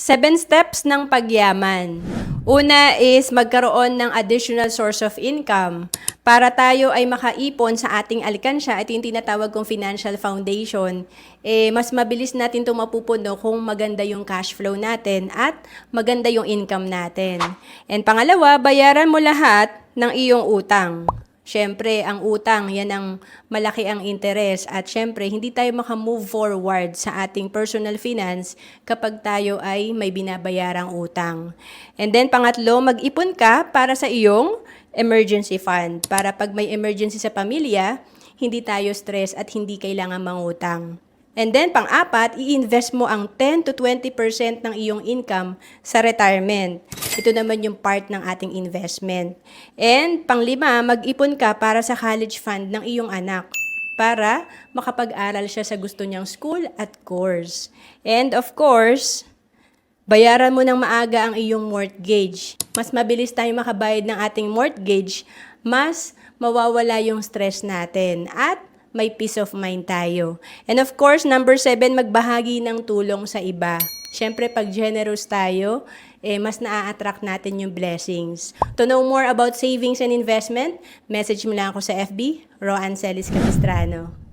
Seven steps ng pagyaman. Una is magkaroon ng additional source of income para tayo ay makaipon sa ating alkansya at yung tinatawag kong financial foundation, eh, mas mabilis natin ito mapupuno kung maganda yung cash flow natin at maganda yung income natin. And pangalawa, bayaran mo lahat ng iyong utang. Siyempre, ang utang, yan ang malaki ang interest. At siyempre, hindi tayo makamove forward sa ating personal finance kapag tayo ay may binabayarang utang. And then, pangatlo, mag-ipon ka para sa iyong emergency fund. Para pag may emergency sa pamilya, hindi tayo stress at hindi kailangan mangutang. And then, pang-apat, i-invest mo ang 10 to 20% ng iyong income sa retirement. Ito naman yung part ng ating investment. And pang-lima, mag-ipon ka para sa college fund ng iyong anak para makapag-aral siya sa gusto niyang school at course. And of course, bayaran mo ng maaga ang iyong mortgage. Mas mabilis tayong makabayad ng ating mortgage, mas mawawala yung stress natin at may peace of mind tayo. And of course, number seven, magbahagi ng tulong sa iba. Siyempre, pag generous tayo, eh, mas na-attract natin yung blessings. To know more about savings and investment, message mo lang ako sa FB, Roan Celis Capistrano.